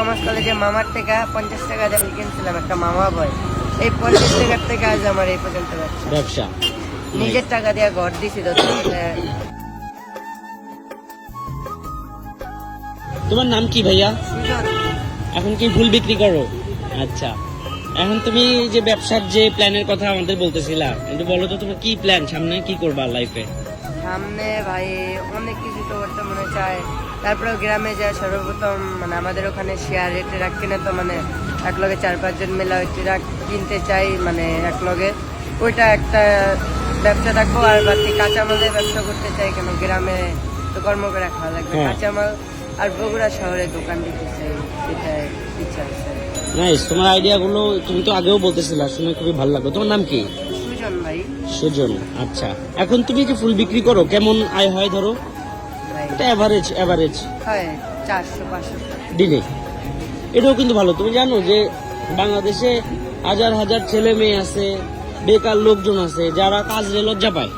Commerce কলেজে মামার থেকে পঞ্চাশ টাকা ফুল কিনছিলাম একটা মামা বয় এই পঞ্চাশ টাকার থেকে আজ আমার এই পর্যন্ত ব্যবসা। ব্যবসা। নিজের টাকা দিয়ে ঘর দিছি তো তোমার নাম কি ভাইয়া? এখন কি ফুল বিক্রি করো? আচ্ছা। এখন তুমি যে ব্যবসার যে প্ল্যানের কথা আমাদের বলতেছিলা কিন্তু বলো তো তোমার কি প্ল্যান সামনে কি করবা লাইফে সামনে ভাই অনেক কিছু তো করতে মনে চায়। তারপরে গ্রামে যায় সর্বপ্রথম মানে আমাদের ওখানে শেয়ার রেটে রাখ কিনে তো মানে এক লগে চার পাঁচজন মিলে ওই ট্রাক কিনতে চাই মানে এক লগে। ওইটা একটা ব্যবসা রাখব আর বাকি কাঁচামালের ব্যবসা করতে চাই কেন? গ্রামে তো কর্ম করে খাওয়া লাগবে। হ্যাঁ। কাঁচামাল আর বগুড়া শহরে দোকান দিতে চাই এটাই ইচ্ছা আছে। তোমার আইডিয়া গুলো তুমি তো আগেও বলতেছিলা শুনে খুবই ভালো লাগল। তোমার নাম কি? সুজন ভাই আচ্ছা এখন তুমি যে ফুল বিক্রি করো? কেমন আয় হয় ধরো? এটা হয় চারশো পাঁচশো। দিনে। এটাও কিন্তু ভালো। তুমি জানো যে বাংলাদেশে হাজার হাজার ছেলে মেয়ে আছে বেকার লোকজন আছে যারা কাজে লজ্জা পায়।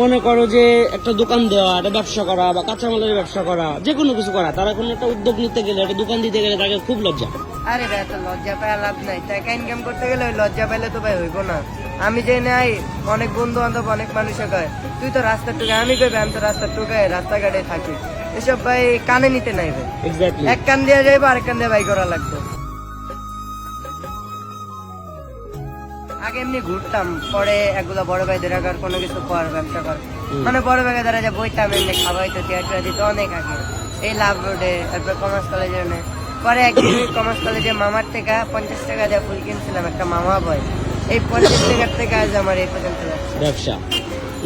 মনে করো যে একটা দোকান দেওয়া একটা ব্যবসা করা বা কাঁচামালের ব্যবসা করা যে কোনো কিছু করা তারা কোনো একটা উদ্যোগ নিতে গেলে একটা দোকান দিতে গেলে তাকে খুব লজ্জা। আরে ভাই লজ্জা পাওয়া লাভ নাই। টাকা ইনকাম করতে গেলে লজ্জা পাইলে তো ভাই হইব না। আমি যে নাই অনেক বন্ধু বান্ধব অনেক মানুষে কয় তুই তো রাস্তার টুকে আমি কই আমি তো রাস্তার টুকে রাস্তাঘাটে থাকি। এসব ভাই কানে নিতে নাই ভাই। এক কান দিয়ে যাইবো আরেক কান দিয়ে ভাই করা লাগতো আগে এমনি ঘুরতাম পরে এগুলো বড় ভাইদের আগার কোনো কিছু কর ব্যবসা কর মানে বড় দ্বারা যে বইতাম এমনি খাওয়াইতো থিয়েটার দিত অনেক আগে। এই লাভ রোডে তারপর কমার্স কলেজে পরে একদিন কমার্স কলেজে মামার থেকে পঞ্চাশ টাকা দিয়ে ফুল কিনছিলাম একটা মামা বয়। এই পঞ্চাশ টাকার থেকে আজ আমার এই পর্যন্ত ব্যবসা।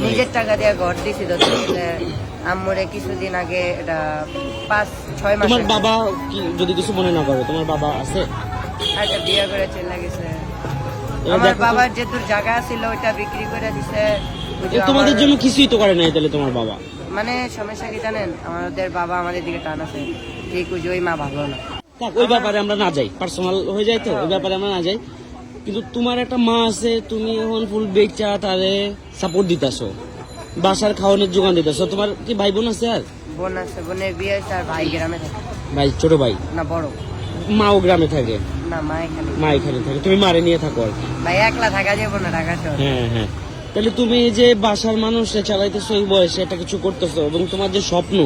নিজের টাকা দিয়ে ঘর দিছি তো আম্মুরে কিছুদিন আগে এটা পাঁচ ছয় মাস তোমার বাবা কি যদি কিছু মনে না করো তোমার বাবা আছে? বিয়ে করে চলে গেছে। আমার বাবার যে জায়গা ছিল বিক্রি করে দিছে। তোমাদের জন্য কিছুই তো করে নাই তাহলে তোমার বাবা? মানে সমস্যা কি জানেন? আমাদের বাবা আমাদের দিকে টান আছে। ঠিক ওই মা ভালো না। ওই ব্যাপারে আমরা না যাই। পার্সোনাল হয়ে যায় তো ওই ব্যাপারে আমরা না যাই। কিন্তু তোমার একটা মা আছে তুমি এখন ফুল বেচা তারে সাপোর্ট দিতেছো। বাসার খাওয়ানোর যোগান দিতেছো। তোমার কি ভাই বোন আছে আর? বোন আছে বোনের বিয়ে হয়েছে আর ভাই গ্রামে থাকে। ভাই ছোট ভাই? না বড়। মাও গ্রামে থাকে? না মা এখানে। মা এখানে থাকে। তুমি মারে নিয়ে থাকো আর ভাই একলা থাকা যাব না ঢাকা শহর। হ্যাঁ হ্যাঁ। তাহলে তুমি যে বাসার মানুষে চালাইতেছো এই বয়সে এটা কিছু করতেছো এবং তোমার যে স্বপ্ন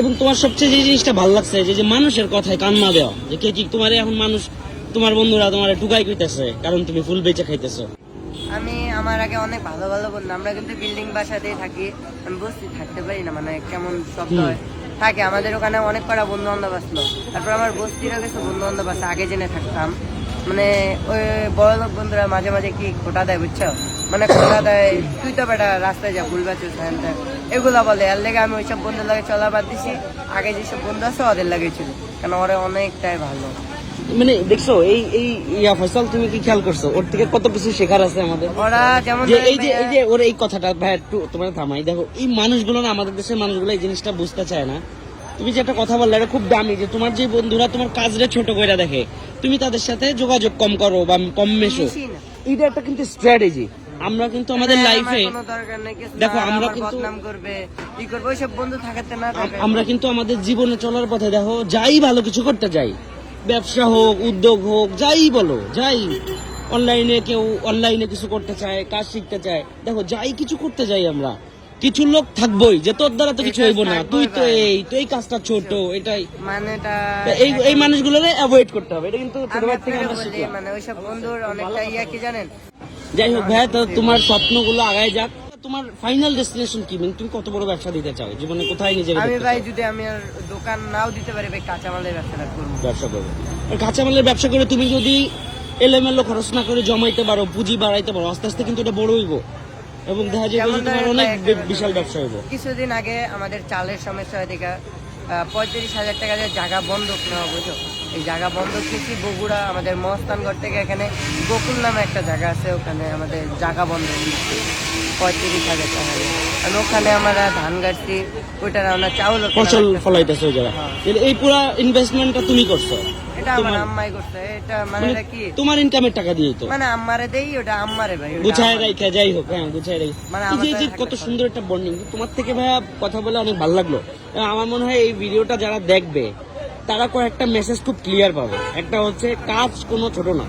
এবং তোমার সবচেয়ে যে জিনিসটা ভালো লাগছে যে যে মানুষের কথায় কান না দেওয়া যে কে কি তোমার এখন মানুষ তোমার বন্ধুরা তোমার টুকাই কইতেছে কারণ তুমি ফুল বেচে খাইতেছো। আমি আমার আগে অনেক ভালো ভালো বন্ধু আমরা কিন্তু বিল্ডিং বাসাতেই থাকি। আমি বসছি থাকতে পারি না মানে কেমন শব্দ হয়। থাকে আমাদের ওখানে অনেক কটা বন্ধু বান্ধব আসলো। তারপর আমার বস্তিরও কিছু বন্ধু বান্ধব আছে আগে জেনে থাকতাম। মানে ওই বড় লোক বন্ধুরা মাঝে মাঝে কি খোটা দেয় বুঝছ? মানে খোটা দেয় তুই তো বেটা রাস্তায় যা ভুল ত্যান। এগুলা বলে এর লেগে আমি ওইসব বন্ধুর লাগে চলা বাদ দিছি। আগে যেসব বন্ধু আছে ওদের লাগে ছিল কারণ ওরা অনেকটাই ভালো। মানে দেখছ এই এই ইয়া ফসল তুমি কি খেয়াল করছ? ওর থেকে কত কিছু শেখার আছে আমাদের? ওরা যেমন যে এই যে এই যে ওর এই কথাটা ভাই একটু তোমার থামাই। দেখো এই মানুষগুলো না আমাদের দেশের মানুষগুলো এই জিনিসটা বুঝতে চায় না। তুমি যে একটা কথা বললে এটা খুব দামি যে তোমার যে বন্ধুরা তোমার কাজরে ছোট করে দেখে তুমি তাদের সাথে যোগাযোগ কম করো বা কম মেশো। এটা একটা কিন্তু স্ট্র্যাটেজি আমরা কিন্তু আমাদের হ্যাঁ, লাইফে কিছু দেখো, আমরা কিন্তু-। আমরা কিন্তু আমাদের জীবনে চলার পথে দেখো যাই ভালো কিছু করতে যাই ব্যবসা হোক উদ্যোগ হোক যাই বলো যাই। অনলাইনে কেউ অনলাইনে কিছু করতে চায় কাজ শিখতে চায়। দেখো যাই কিছু করতে যাই আমরা কিছু লোক থাকবোই যে তোর দ্বারা তো কিছু হইব না। তুই তো ভাই। এই তো এই কাজটা ছোট এটাই। মানেটা এই এই মানুষগুলোরে অ্যাভয়েড করতে হবে এটা কিন্তু ছোটবেলা থেকে আমরা শিখলাম। মানে ওইসব বন্ধুর অনেকটা ইয়া কি জানেন? যাই হোক ভাইয়া তো তোমার স্বপ্নগুলো আগায় যাক। তোমার ফাইনাল ডেস্টিনেশন কি? মানে তুমি কত বড় ব্যবসা দিতে চাও? জীবনে কোথায় নিজেকে আমি ভাই যদি আমি আর দোকান নাও দিতে পারি ভাই কাঁচামালের ব্যবসাটা করব। ব্যবসা করবে। কাঁচামালের ব্যবসা করে তুমি যদি এলোমেলো খরচ না করে জমাইতে পারো পুঁজি বাড়াইতে পারো আস্তে আস্তে কিন্তু এটা বড় হইব। এবং দেখা যাবে তোমার অনেক বিশাল ব্যবসা হইব। কিছুদিন আগে আমাদের চালের সমস্যা দেখা পঁয়ত্রিশ হাজার টাকা দিয়ে জায়গা বন্ধক নেওয়া বুঝো এই জায়গা বন্ধক নিচ্ছি বগুড়া আমাদের মহস্তানগড় থেকে এখানে গোকুল নামে একটা জায়গা আছে ওখানে আমাদের জায়গা বন্ধ নিচ্ছি পঁয়ত্রিশ হাজার টাকা আর ওখানে আমরা ধান গাড়ছি ওইটার আমরা চাউল ফসল ফলাইতেছে ওই জায়গায়। হ্যাঁ। এই পুরা ইনভেস্টমেন্টটা তুমি করছ? এটা আমার আম্মাই করছে এটা মানে মানে এটা কি? তোমার ইনকামের টাকা দিয়ে তো। মানে আম্মারে দেই ওটা আম্মারে ভাই গুছায় যাই হোক হ্যাঁ রাখি মানে এই যে- কত সুন্দর একটা বন্ডিং তোমার থেকে ভাইয়া কথা বলে অনেক ভালো লাগল। আমার মনে হয় এই ভিডিওটা যারা দেখবে তারা একটা মেসেজ খুব ক্লিয়ার পাবে। একটা হচ্ছে, কাজ কোনো ছোট না।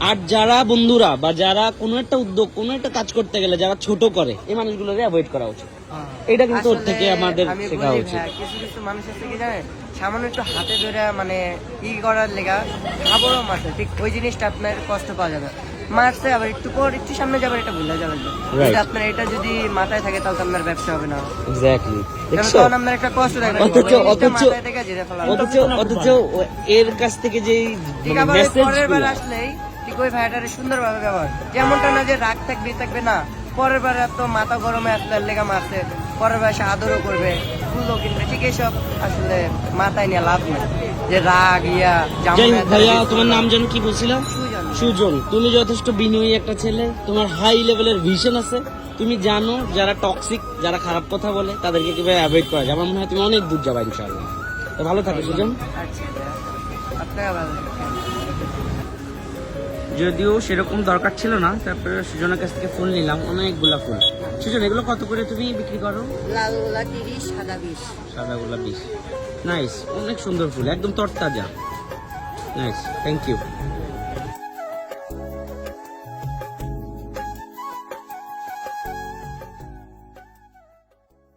আর যারা বন্ধুরা বা যারা কোনো একটা উদ্যোগ, কোনো একটা কাজ করতে গেলে, যারা ছোট করে, এই মানুষগুলোকে অ্যাভয়েড করা উচিত। এটা কিন্তু ওর থেকে আমাদের শেখা উচিত। কিছু কিছু মানুষ আছে কি জানেন? সামান্য একটু হাতে ধরে মানে ই করার লেগা খাবারও মারছে। ঠিক ওই জিনিসটা আপনার কষ্ট পাওয়া যাবে। মারছে আবার একটু পর একটু সামনে যাবার এটা ভুলে যাবে Right. এটা আপনার এটা যদি মাথায় থাকে তাহলে আপনার ব্যবসা হবে না। এক্স্যাক্টলি তখন আপনার একটা কষ্ট থাকবে। অথচ- এর কাছ থেকে যে ঠিক মানে মেসেজ আসলেই ঠিক ওই ভাইটারে সুন্দরভাবে ব্যবহার। যেমনটা না যে রাগ থাকবে থাকবে না। পরের বার এত মাথা গরমে আসলে লেগা মারছে পরের বার সে আদরও করবে। ফুলও কিনবে ঠিক এইসব আসলে মাথায় নিয়ে লাভ নেই। যে রাগ ইয়া ভাইয়া তোমার নাম যেন কি বলছিলাম? সুজন। তুমি যথেষ্ট বিনয়ী একটা ছেলে তোমার হাই লেভেলের ভিশন আছে। তুমি জানো যারা টক্সিক যারা খারাপ কথা বলে তাদেরকে কীভাবে অ্যাভয়েড করা যায়? আমার মনে হয় তুমি অনেক দূর যাবা ইনশাআল্লাহ। তো ভালো থাকো সুজন। আচ্ছা। ভালো। যদিও সেরকম দরকার ছিল না তারপরে সুজনের কাছ থেকে ফুল নিলাম অনেকগুলা ফুল। সুজন এগুলো কত করে তুমি বিক্রি করো? লাল গোলা তিরিশ সাদা বিশ। সাদা গোলাপ বিশ। নাইস অনেক সুন্দর ফুল একদম তরতাজা। Nice thank you